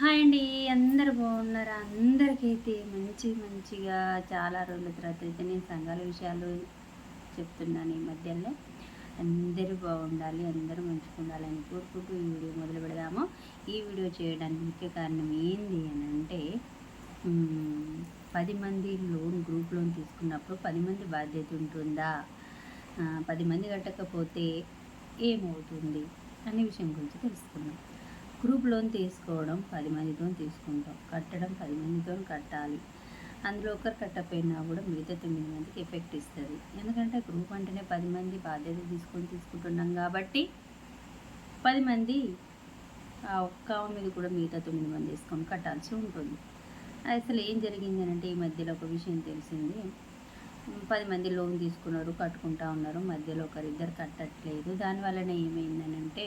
Hi అండి అందరు బాగున్నారా? అందరికైతే మంచి మంచిగా చాలా రోజుల తర్వాత అయితే నేను సంఘాల విషయాలు చెప్తున్నాను ఈ మధ్యలో. అందరూ బాగుండాలి అందరూ మంచిగా ఉండాలని కోరుకుంటూ ఈ వీడియో మొదలు పెడదాము. ఈ వీడియో చేయడానికి ముఖ్య కారణం ఏంది అని అంటే పది మంది లోన్ గ్రూప్ లోన్ తీసుకున్నప్పుడు పది మంది బాధ్యత ఉంటుందా? పది మంది కట్టకపోతే ఏమవుతుంది? అనే విషయం గురించి తెలుసుకుందాం. లోన్ తీసుకోవడం పది మందితో తీసుకుంటాం. కట్టడం పది మందితో కట్టాలి. అందులో ఒకరు కట్టకపోయినా కూడా మిగతా తొమ్మిది మందికి ఎఫెక్ట్ ఇస్తుంది. ఎందుకంటే గ్రూప్ అంటేనే పది మంది బాధ్యత తీసుకొని తీసుకుంటున్నాం కాబట్టి పది మంది ఆ ఒక్క మీద కూడా మిగతా తొమ్మిది మంది వేసుకొని కట్టాల్సి ఉంటుంది. అసలు ఏం జరిగింది అంటే ఈ మధ్యలో ఒక విషయం తెలిసింది. పది మంది లోన్ తీసుకున్నారు కట్టుకుంటా ఉన్నారు. మధ్యలో ఒకరిద్దరు కట్టట్లేదు. దానివల్లనే ఏమైందనంటే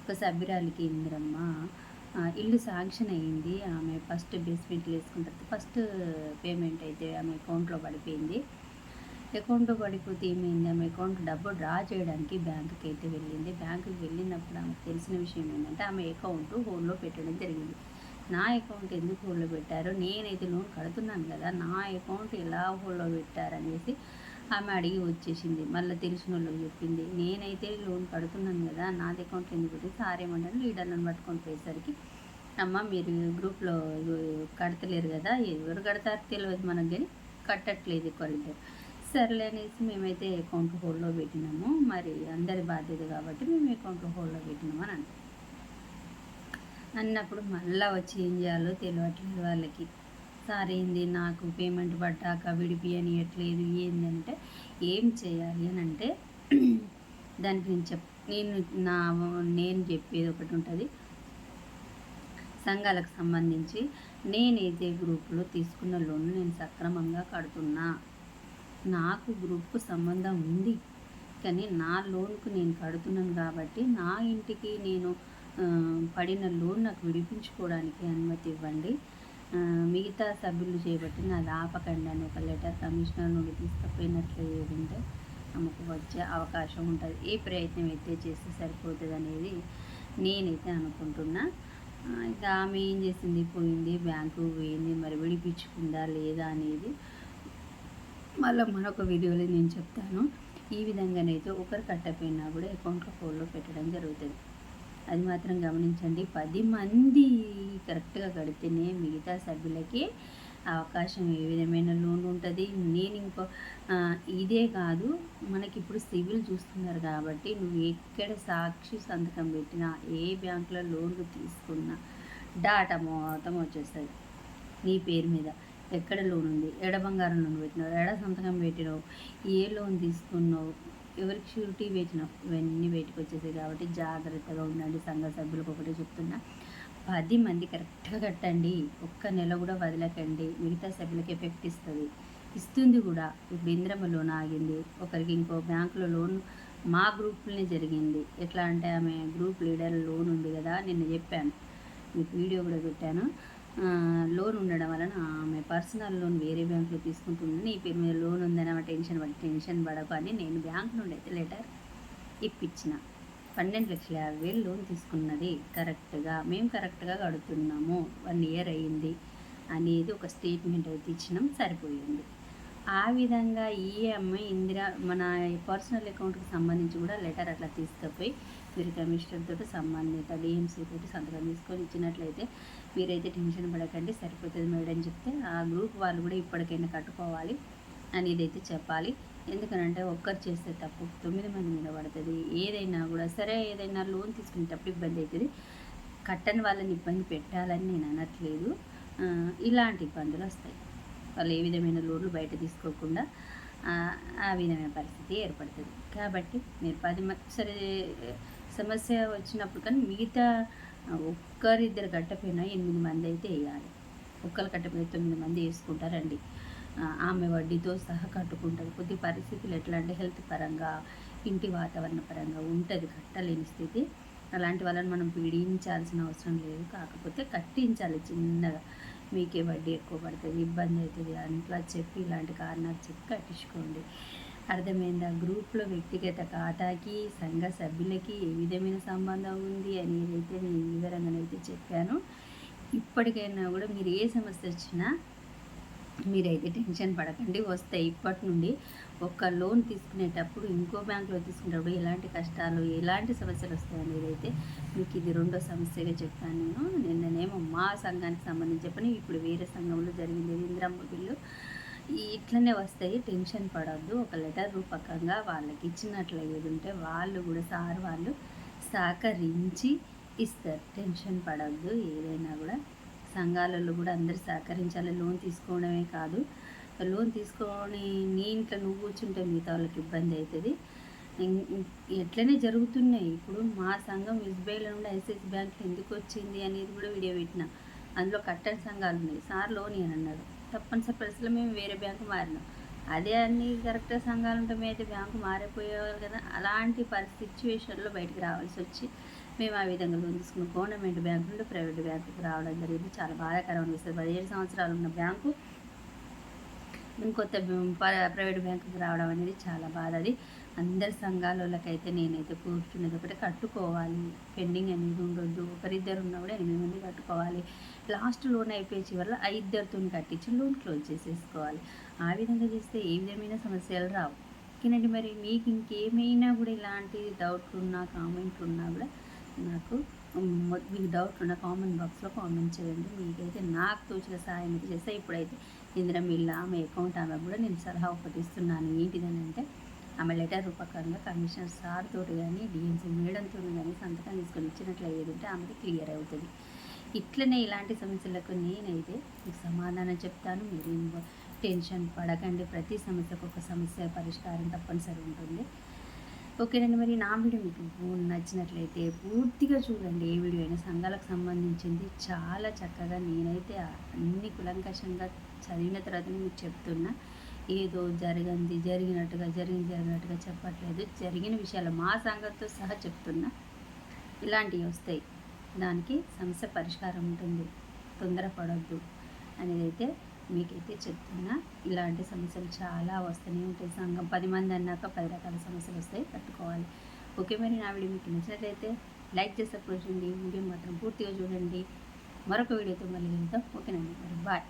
ఒక సభ్యురాలికి ఇందిరమ్మ ఇల్లు శాంక్షన్ అయ్యింది. ఆమె ఫస్ట్ బేస్మెంట్ వేసుకున్న తర్వాత ఫస్ట్ పేమెంట్ అయితే ఆమె అకౌంట్లో పడిపోయింది. అకౌంట్లో పడిపోతే ఏమైంది? ఆమె అకౌంట్ డబ్బు డ్రా చేయడానికి బ్యాంకుకి అయితే వెళ్ళింది. బ్యాంకుకి వెళ్ళినప్పుడు ఆమెకు తెలిసిన విషయం ఏంటంటే ఆమె అకౌంట్ ఫోన్లో పెట్టడం జరిగింది. నా అకౌంట్ ఎందుకు హోల్లో పెట్టారో నేనైతే లోన్ కడుతున్నాను కదా నా అకౌంట్ ఎలా హోల్డ్లో పెట్టారనేసి ఆమె అడిగి వచ్చేసింది. మళ్ళీ తెలిసిన వాళ్ళకి చెప్పింది నేనైతే లోన్ కడుతున్నాను కదా నాది అకౌంట్ ఎందుకు పెట్టి సార్ ఏమంటారు లీడర్లను పట్టుకొని పోయేసరికి అమ్మ మీరు గ్రూప్లో కడతలేరు కదా ఎవరు కడతారు తెలియదు మనకు కానీ కట్టట్లేదు ఒకరిద్దరు సర్లే అనేసి మేమైతే అకౌంట్ హోల్డ్లో పెట్టినాము. మరి అందరి బాధ్యత కాబట్టి మేము అకౌంట్ హోల్డ్లో పెట్టినాము అని అంటారు. అన్నప్పుడు మళ్ళీ వచ్చి ఏం చేయాలో తెలియట్లేదు వాళ్ళకి. సార్ ఏంది నాకు పేమెంట్ పడ్డాక విడిపియనియట్లేదు ఏంటంటే ఏం చేయాలి అని అంటే దానికి నేను చెప్ నేను నా నేను చెప్పేది ఒకటి ఉంటుంది. సంఘాలకు సంబంధించి నేనైతే గ్రూప్లో తీసుకున్న లోన్ నేను సక్రమంగా కడుతున్నా. నాకు గ్రూప్కు సంబంధం ఉంది కానీ నా లోన్కు నేను కడుతున్నాను కాబట్టి నా ఇంటికి నేను పడిన లోన్ నాకు విడిపించుకోవడానికి అనుమతి ఇవ్వండి. మిగతా సభ్యులు చేపట్టిన అది ఆపకండి అని ఒక లెటర్ కమిషనర్ నుండి తీసుకుపోయినట్లు ఉంటే ఆమెకు వచ్చే అవకాశం ఉంటుంది. ఏ ప్రయత్నం అయితే చేస్తే సరిపోతుంది అనేది నేనైతే అనుకుంటున్నా. ఇక ఆమె ఏం చేసింది? పోయింది బ్యాంకు పోయింది మరి విడిపించుకుందా లేదా అనేది మళ్ళీ మరొక వీడియోలో నేను చెప్తాను. ఈ విధంగానైతే ఒకరు కట్టపోయినా కూడా అకౌంట్లో ఫోన్లో పెట్టడం జరుగుతుంది. అది మాత్రం గమనించండి. పది మంది కరెక్ట్గా కడితేనే మిగతా సభ్యులకి అవకాశం ఏ విధమైన లోన్ ఉంటుంది. నేను ఇంకో ఇదే కాదు. మనకి ఇప్పుడు సివిల్ చూస్తున్నారు కాబట్టి నువ్వు ఎక్కడ సాక్షి సంతకం పెట్టినా ఏ బ్యాంకులో లోన్లు తీసుకున్నా డాటా మొత్తం వచ్చేస్తుంది నీ పేరు మీద. ఎక్కడ లోన్ ఉంది? ఎడ బంగారం లోన్ పెట్టినావు? ఎడ సంతకం పెట్టినావు? ఏ లోన్ తీసుకున్నావు? ఎవరికి షూరిటీ పెట్టినావు ఇవన్నీ బయటకు వచ్చేసాయి కాబట్టి జాగ్రత్తగా ఉండండి. సంఘ సభ్యులకు ఒకటే చెప్తున్నా. పది మంది కరెక్ట్గా కట్టండి. ఒక్క నెల కూడా వదలకండి. మిగతా సభ్యులకి ఎఫెక్ట్ ఇస్తుంది. ఇస్తుంది కూడా. ఇప్పుడు ఇంద్రమ్మ లోన్ ఆగింది. ఒకరికి ఇంకో బ్యాంకులో లోన్ మా గ్రూప్లోనే జరిగింది. ఎట్లా అంటే ఆమె గ్రూప్ లీడర్ లోన్ ఉంది కదా నిన్న చెప్పాను. మీకు వీడియో కూడా పెట్టాను. లోన్ ఉండడం వలన ఆమె పర్సనల్ లోన్ వేరే బ్యాంకులో తీసుకుంటుంది నీ పేరు మీద లోన్ ఉందని ఆమె టెన్షన్ పడి టెన్షన్ పడకు అని నేను బ్యాంక్ నుండి అయితే లెటర్ ఇప్పించిన. పన్నెండు లక్షల యాభై వేలు లోన్ తీసుకున్నది. కరెక్ట్గా మేము కరెక్ట్గా కడుతున్నాము. వన్ ఇయర్ అయ్యింది అనేది ఒక స్టేట్మెంట్ అయితే ఇచ్చినాం సరిపోయింది. ఆ విధంగా ఈఎంఐ ఇందిరా మన పర్సనల్ అకౌంట్కి సంబంధించి కూడా లెటర్ అట్లా తీసుకుపోయి మీరు కమిషనర్ తోటి సంబంధిత డిఎంసీ తోటి సంతకం తీసుకొని ఇచ్చినట్లయితే మీరైతే టెన్షన్ పడకండి సరిపోతుంది మేడం చెప్తే ఆ గ్రూప్ వాళ్ళు కూడా ఇప్పటికైనా కట్టుకోవాలి అనేది అయితే చెప్పాలి. ఎందుకనంటే ఒక్కరు చేస్తే తప్పు తొమ్మిది మంది మీద పడుతుంది. ఏదైనా కూడా సరే ఏదైనా లోన్ తీసుకునేటప్పుడు ఇబ్బంది అవుతుంది. కట్టని వాళ్ళని ఇబ్బంది పెట్టాలని నేను అనట్లేదు. ఇలాంటి ఇబ్బందులు వస్తాయి. వాళ్ళు ఏ విధమైన లోన్లు బయట తీసుకోకుండా ఆ, విధమైన పరిస్థితి ఏర్పడుతుంది. కాబట్టి మీరు పది సరే సమస్య వచ్చినప్పుడు కానీ మిగతా ఒక్కరిద్దరు కట్టపోయినా ఎనిమిది మంది అయితే వేయాలి. ఒక్కరు కట్టపోయిన తొమ్మిది మంది వేసుకుంటారండి. ఆమె వడ్డీతో సహా కట్టుకుంటారు. కొద్ది పరిస్థితులు ఎట్లా అంటే హెల్త్ పరంగా ఇంటి వాతావరణ పరంగా ఉంటుంది. కట్టలేని స్థితి. అలాంటి వాళ్ళని మనం పీడించాల్సిన అవసరం లేదు. కాకపోతే కట్టించాలి చిన్నగా. మీకే వడ్డీ ఎక్కువ పడుతుంది ఇబ్బంది అవుతుంది అట్లా చెప్పి ఇలాంటి కారణాలు చెప్పి కట్టించుకోండి. అర్థమైందా? గ్రూప్లో వ్యక్తిగత ఖాతాకి సంఘ సభ్యులకి ఏ విధమైన సంబంధం ఉంది అనేది అయితే నేను వివరంగానైతే చెప్పాను. ఇప్పటికైనా కూడా మీరు ఏ సమస్య వచ్చినా మీరైతే టెన్షన్ పడకండి. వస్తాయి ఇప్పటి నుండి ఒక లోన్ తీసుకునేటప్పుడు ఇంకో బ్యాంకులో తీసుకునేటప్పుడు ఎలాంటి కష్టాలు ఎలాంటి సమస్యలు వస్తాయి అనేది అయితే మీకు ఇది రెండో సమస్యగా చెప్పాను నేను. నిన్ననేమో మా సంఘానికి సంబంధించి చెప్పని ఇప్పుడు వేరే సంఘంలో జరిగింది. ఇందిరమ్మ బిల్లు. ఇట్లనే వస్తాయి. టెన్షన్ పడద్దు. ఒక లెటర్ రూపకంగా వాళ్ళకి ఇచ్చినట్లు ఏది ఉంటే వాళ్ళు కూడా సార్ వాళ్ళు సహకరించి ఇస్తారు. టెన్షన్ పడద్దు. ఏదైనా కూడా సంఘాలలో కూడా అందరు సహకరించాలి. లోన్ తీసుకోవడమే కాదు. లోన్ తీసుకొని నీ ఇంట్లో నువ్వు కూర్చుంటే మిగతా వాళ్ళకి ఇబ్బంది అవుతుంది ఎట్లనే జరుగుతున్నాయి. ఇప్పుడు మా సంఘం ఎస్బీఐలో నుండి ఐసిఐసి బ్యాంక్ ఎందుకు వచ్చింది అనేది కూడా వీడియో పెట్టిన. అందులో కట్టడి సంఘాలు ఉన్నాయి. సార్ లోన్ అని అన్నాడు తప్పనిసరి పరిస్థితుల్లో మేము వేరే బ్యాంకు మారినాం. అదే అన్ని కరెక్ట్గా సంఘాలు ఉంటే మేము అయితే బ్యాంకు మారిపోయేవాళ్ళు కదా. అలాంటి పరిస్థితి సిచ్యువేషన్లో బయటకు రావాల్సి వచ్చి మేము ఆ విధంగా లోన్ తీసుకున్న గవర్నమెంట్ బ్యాంకు నుండి ప్రైవేట్ బ్యాంకుకి రావడం జరిగింది. చాలా బాధాకరం అనిపిస్తుంది. పదిహేడు సంవత్సరాలు ఉన్న బ్యాంకు ఇంకొత్త ప్రైవేట్ బ్యాంకుకి రావడం అనేది చాలా బాధ అది. అందరి సంఘాలకైతే నేనైతే కూర్చున్నది ఒకటి కట్టుకోవాలి. పెండింగ్ అనేది ఉండొద్దు. ఒకరిద్దరు ఉన్నా కూడా ఎనిమిది మంది కట్టుకోవాలి. లాస్ట్ లోన్ అయిపోయి చివరిలో ఇద్దరితో కట్టించి లోన్ క్లోజ్ చేసేసుకోవాలి. ఆ విధంగా చేస్తే ఏ విధమైన సమస్యలు రావు. ఓకేనండి మరి? మీకు ఇంకేమైనా కూడా ఇలాంటి డౌట్లు ఉన్నా కామెంట్లు ఉన్నా కూడా నాకు మీకు డౌట్ ఉన్న కామెంట్ బాక్స్లో కామెంట్ చేయండి. మీకైతే నాకు తోచిన సహాయం అయితే చేస్తే. ఇప్పుడైతే ఇందిరా మిల్ల ఆమె అకౌంట్ ఆమె కూడా నేను సలహా ఒకటి ఇస్తున్నాను. ఏంటిదని అంటే ఆమె లెటర్ రూపకంగా కమిషనర్ సార్ తోటి కానీ డిఎంసీ మేడంతో కానీ సంతకం తీసుకొని ఇచ్చినట్లు ఏదంటే ఆమెకి క్లియర్ అవుతుంది. ఇట్లనే ఇలాంటి సమస్యలకు నేనైతే మీకు సమాధానం చెప్తాను. మీరు టెన్షన్ పడకండి. ప్రతి సమస్యకు ఒక సమస్య పరిష్కారం తప్పనిసరి ఉంటుంది. ఓకేనండి. మరి నా వీడియో మీకు నచ్చినట్లయితే పూర్తిగా చూడండి. ఏ వీడియో అయినా సంఘాలకు సంబంధించింది చాలా చక్కగా నేనైతే అన్ని కులంకషంగా చదివిన తర్వాత మీకు చెప్తున్నా. ఏదో జరిగింది జరిగినట్టుగా జరిగింది జరిగినట్టుగా చెప్పట్లేదు. జరిగిన విషయాలు మా సంగతితో సహా చెప్తున్నా. ఇలాంటివి వస్తాయి. దానికి సమస్య పరిష్కారం ఉంటుంది. తొందరపడద్దు అనేది అయితే మీకైతే చెప్తున్నా. ఇలాంటి సమస్యలు చాలా వస్తూనే ఉంటాయి. సంఘం పది మంది అన్నాక పది రకాల సమస్యలు వస్తాయి. కట్టుకోవాలి ఓకే మరి నా వీడియో మీకు నచ్చినట్లయితే లైక్ చేసే చూడండి వీడియో మాత్రం పూర్తిగా చూడండి. మరొక వీడియోతో మళ్ళీ వెళ్తాం ఓకేనండి మరి. బాయ్.